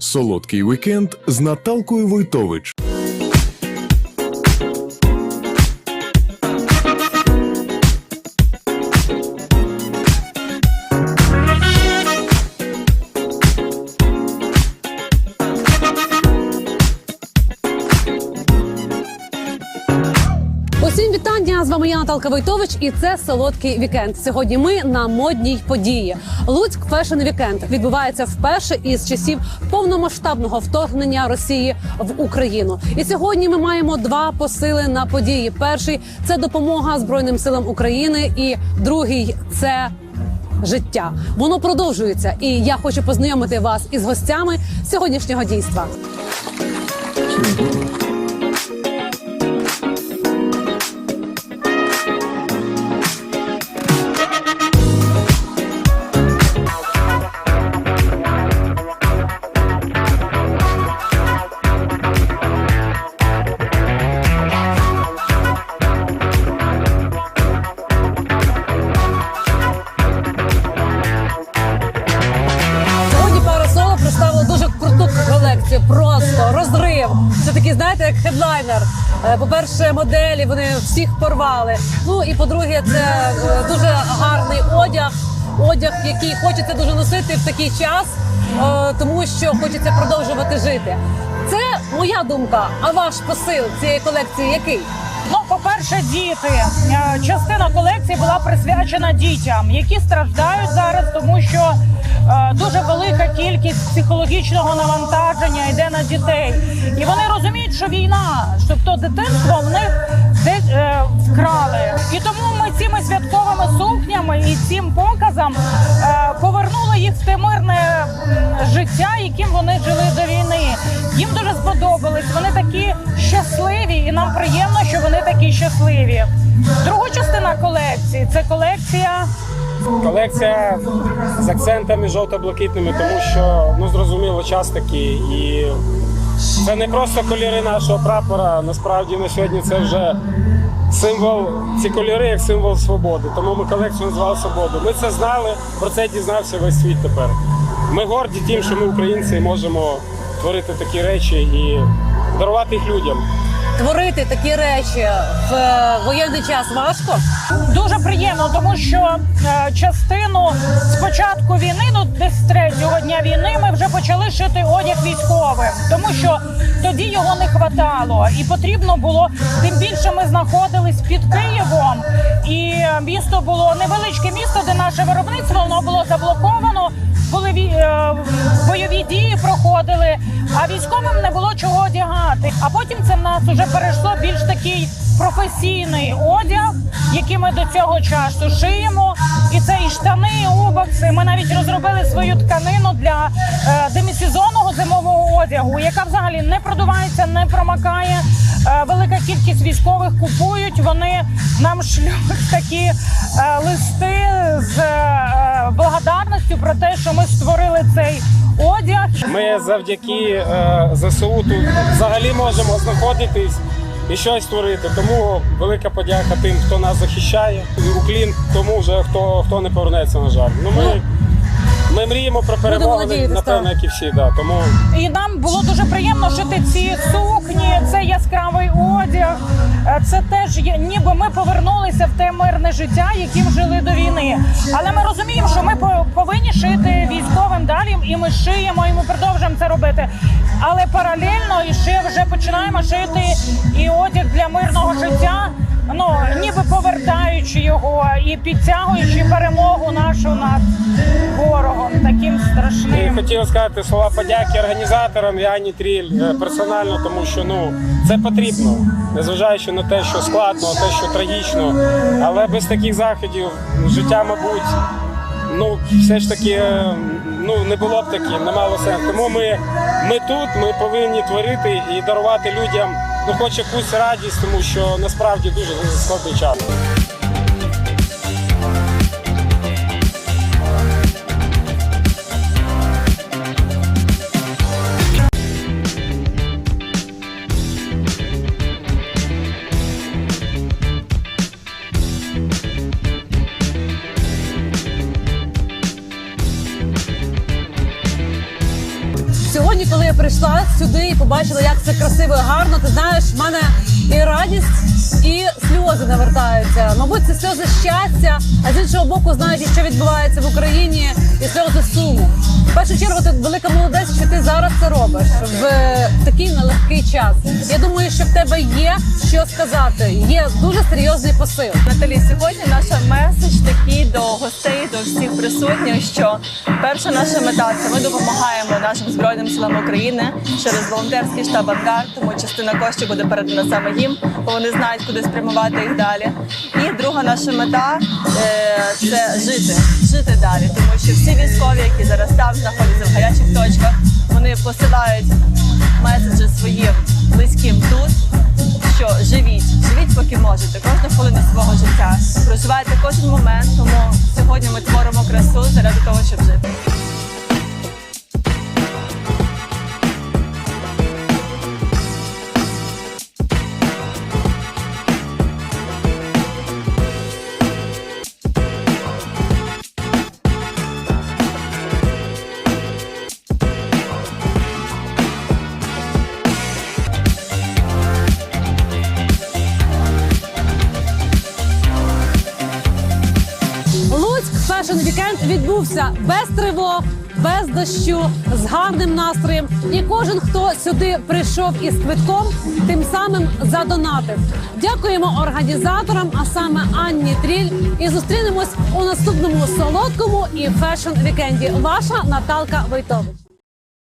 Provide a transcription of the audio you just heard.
Солодкий вікенд з Наталкою Войтович. Вітання! З вами я Наталка Войтович, і це солодкий вікенд. Сьогодні ми на модній події. Луцьк Фешн Вікенд відбувається вперше із часів повномасштабного вторгнення Росії в Україну. І сьогодні ми маємо два посили на події. Перший це допомога Збройним силам України, і другий це. Життя воно продовжується, і я хочу познайомити вас із гостями сьогоднішнього дійства. Це такий, знаєте, як хедлайнер. Е, По-перше, моделі вони всіх порвали. Ну і по-друге, це е, дуже гарний одяг. Одяг, який хочеться дуже носити в такий час, е, тому що хочеться продовжувати жити. Це моя думка. А ваш посил цієї колекції який? Ну, по-перше, діти. Частина колекції була присвячена дітям, які страждають зараз, тому що дуже велика кількість психологічного навантаження йде на дітей, і вони розуміють, що війна, тобто дитинство в них десь е, вкрали. І тому ми цими святковими сукнями і цим показом е, повернули їх в те мирне життя, яким вони жили до війни. Їм дуже сподобались. Вони такі щасливі, і нам приємно, що вони такі щасливі. Друга частина колекції це колекція. Колекція з акцентами жовто-блакитними, тому що ну зрозуміло, час такий. І це не просто кольори нашого прапора. Насправді на сьогодні це вже символ, ці кольори як символ свободи. Тому ми колекцію назвали свободу. Ми це знали, про це дізнався весь світ тепер. Ми горді тим, що ми українці можемо творити такі речі і дарувати їх людям. Творити такі речі в е, воєнний час важко. Дуже приємно, тому що е, частину з початку війни, ну десь третього дня війни, ми вже почали шити одяг військовим, тому що тоді його не хватало, і потрібно було тим більше. Ми знаходились під Києвом, і місто було невеличке місто, де наше виробництво воно було заблоковано. Бойові дії проходили, а військовим не було чого одягати. А потім це в нас вже перейшло більш такий професійний одяг, який ми до цього часу шиємо. І це і штани, і убокси. Ми навіть розробили свою тканину для е, демісезонного зимового одягу, яка взагалі не продувається, не промакає. Е, велика кількість військових купують. Вони нам шлють такі е, листи з благодарністю про те, що ми створили цей одяг. Ми завдяки е, ЗСУ тут взагалі можемо знаходитись і щось творити. Тому велика подяка тим, хто нас захищає. Уклін тому вже хто, хто не повернеться, на жаль. Ну ми, ми мріємо про перемогу, напевно, як і всі. Да. Тому І нам було дуже приємно шити ці сукні, це яскравий одяг. Е, Це теж є- ніби ми повернулися в те мирне життя, яким жили до війни. Але ми розуміємо, що ми повинні шити далі, і ми шиємо, і ми продовжуємо це робити. Але паралельно і ще вже починаємо шити і одяг для мирного життя. Ну ніби повертаючи його і підтягуючи перемогу нашу над ворогом таким і страшним. хотів сказати слова подяки організаторам і Ані Тріль е, персонально, тому що ну це потрібно, незважаючи на те, що складно, те, що трагічно. Але без таких заходів життя, мабуть, ну все ж таки ну не було б таким, не мало сенсу. Тому ми, ми тут, ми повинні творити і дарувати людям ну хоч якусь радість, тому що насправді дуже складний час. Прийшла сюди і побачила, як це красиво і гарно, ти знаєш, в мене і радість, і сльози навертаються. Мабуть, це сльози щастя, а з іншого боку, знаючи, що відбувається в Україні, і сльози суму. В першу чергу, ти велика молодець, що ти зараз це робиш в такий нелегкий час. Я думаю, що в тебе є що сказати. Є дуже серйозний посил. Наталі, сьогодні наша меседж такий до гостей, до всіх присутніх, що перша наша мета це ми допомагаємо нашим збройним силам України через волонтерський штаб Ангар, тому частина коштів буде передана саме їм, бо вони знають, куди спрямувати їх далі. І друга наша мета е, це жити, жити далі, тому що всі військові, які зараз там знаходяться в гарячих точках, вони посилають меседжі своїм близьким тут що живіть, живіть, поки можете, кожну хвилину свого життя. Проживайте кожен момент, тому сьогодні ми творимо красу заради того, щоб жити. Fashion Weekend відбувся без тривог, без дощу, з гарним настроєм. І кожен, хто сюди прийшов із квитком, тим самим задонатив. Дякуємо організаторам, а саме Анні Тріль. І зустрінемось у наступному солодкому і фешн вікенді. Ваша Наталка Войтович.